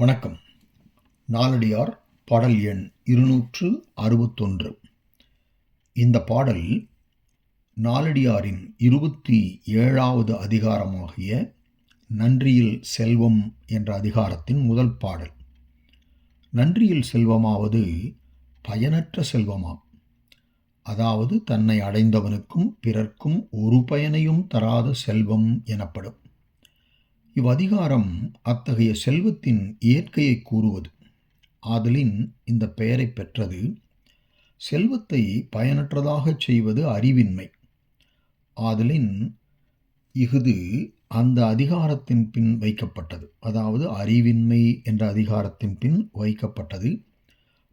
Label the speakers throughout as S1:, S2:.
S1: வணக்கம். நாலடியார் பாடல் எண் இருநூற்று அறுபத்தொன்று. இந்த பாடல் நாலடியாரின் இருபத்தி ஏழாவது அதிகாரமாகிய நன்றியில் செல்வம் என்ற அதிகாரத்தின் முதல் பாடல். நன்றியில் செல்வமாவது பயனற்ற செல்வமாம் அதாவது தன்னை அடைந்தவனுக்கும் பிறர்க்கும் ஒரு பயனையும் தராத செல்வம் எனப்படும். இவ்வதிகாரம் அத்தகைய செல்வத்தின் இயற்கையை கூறுவது. ஆதலின் இந்த பெயரை பெற்றது செல்வத்தை பயனற்றதாகச் செய்வது அறிவின்மை. ஆதலின் இஃது அந்த அதிகாரத்தின் பின் வைக்கப்பட்டது. அதாவது அறிவின்மை என்ற அதிகாரத்தின் பின் வைக்கப்பட்டது.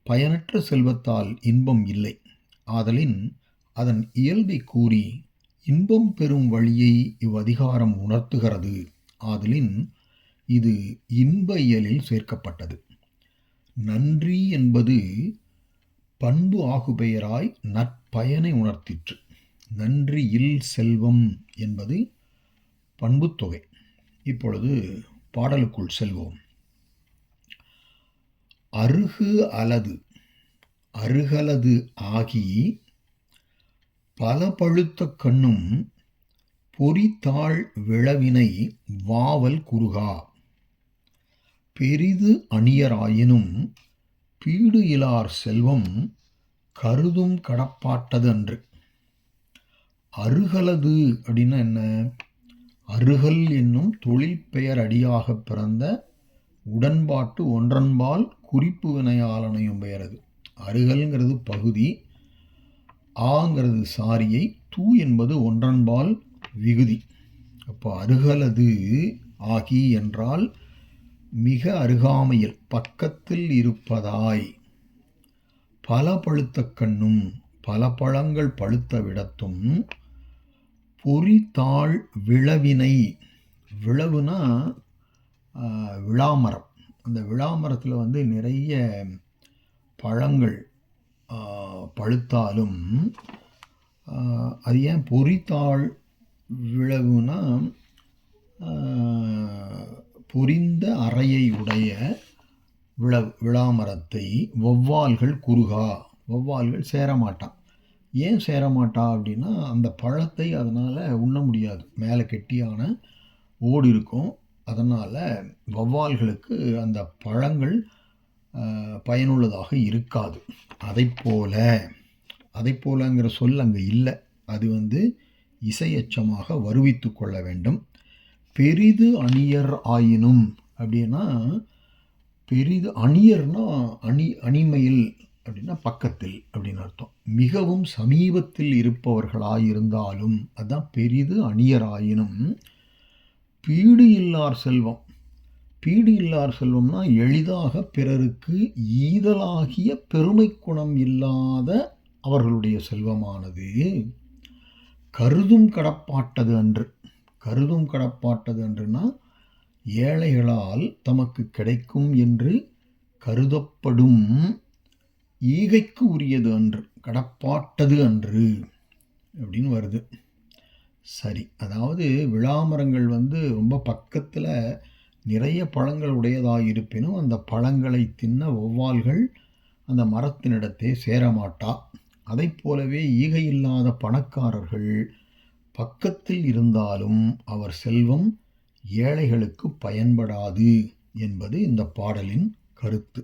S1: பயனற்ற செல்வத்தால் இன்பம் இல்லை. ஆதலின் அதன் இயல்பை கூறி இன்பம் பெறும் வழியை இவ்வதிகாரம் உணர்த்துகிறது. ஆதலின் இது இன்ப இயலில் சேர்க்கப்பட்டது. நன்றி என்பது பண்பு ஆகுபெயராய் நற்பயனை உணர்த்திற்று. நன்றி இல் செல்வம் என்பது பண்புத்தொகை இப்பொழுது பாடலுக்குள் செல்வோம். அருகு அலது அருகலது ஆகி பல பழுத்த கண்ணும் பொறித்தாள் விளவினை வாவல் குறுகா. பெரிது அணியராயினும் பீடு இலார் செல்வம் கருதும் கடப்பாட்டது அன்று அருகலது அப்படின்னா என்ன? அருகல் என்னும் தொழில் பெயர் அடியாக பிறந்த உடன்பாட்டு ஒன்றன்பால் குறிப்பு வினையாளனையும் பெயரது. அருகல்ங்கிறது பகுதி ஆங்கிறது சாரியை தூ என்பது ஒன்றன்பால் விகுதி. அப்போ அருகலது ஆகி என்றால் மிக அருகாமையில் பக்கத்தில் இருப்பதாய். பல பழுத்த கண்ணும் பல பழங்கள் பழுத்த விடத்தும் பொறித்தாள் விழவினை விழவுனா விழாமரம் அந்த விழாமரத்தில் வந்து நிறைய பழங்கள் பழுத்தாலும் அது ஏன் பொறித்தாள் விழவுனா பொரிந்த அறையை உடைய விள விளாமரத்தை வௌவால்கள் குறுகா வௌவால்கள் சேரமாட்டான். ஏன் சேரமாட்டா அப்படின்னா அந்த பழத்தை அதனால் உண்ண முடியாது. மேலே கெட்டியான ஓடு இருக்கும். அதனால் வௌவால்களுக்கு அந்த பழங்கள் பயனுள்ளதாக இருக்காது. அதை போல் அதை போலங்கிற சொல் அங்கே இல்லை. அது வந்து இசையச்சமாக வருவித்து கொள்ள வேண்டும். பெரிது அணியர் ஆயினும் அப்படின்னா பெரிது அணியர்னா அணி அணிமையில் அப்படின்னா பக்கத்தில் அப்படின்னு அர்த்தம். மிகவும் சமீபத்தில் இருப்பவர்களாயிருந்தாலும் அதுதான் பெரிது அணியராயினும் பீடு இல்லார் செல்வம். பீடு இல்லார் செல்வம்னா எளிதாக பிறருக்கு ஈதலாகிய பெருமை குணம் இல்லாத அவர்களுடைய செல்வமானது. கருதும் கடப்பாட்டது அன்று. கருதும் கடப்பாட்டது அன்றுனா ஏழைகளால் தமக்கு கிடைக்கும் என்று கருதப்படும் ஈகைக்கு உரியது அன்று. கடப்பாட்டது அன்று அப்படின்னு வருது. சரி அதாவது விழாமரங்கள் வந்து ரொம்ப பக்கத்தில் நிறைய பழங்கள் உடையதாக இருப்பினும் அந்த பழங்களை தின்ன ஒவ்வால்கள் அந்த மரத்தினிடத்தே சேரமாட்டா. அதை போலவே ஈகை இல்லாத பணக்காரர்கள் பக்கத்தில் இருந்தாலும் அவர் செல்வம் ஏழைகளுக்கு பயன்படாது என்பது இந்த பாடலின் கருத்து.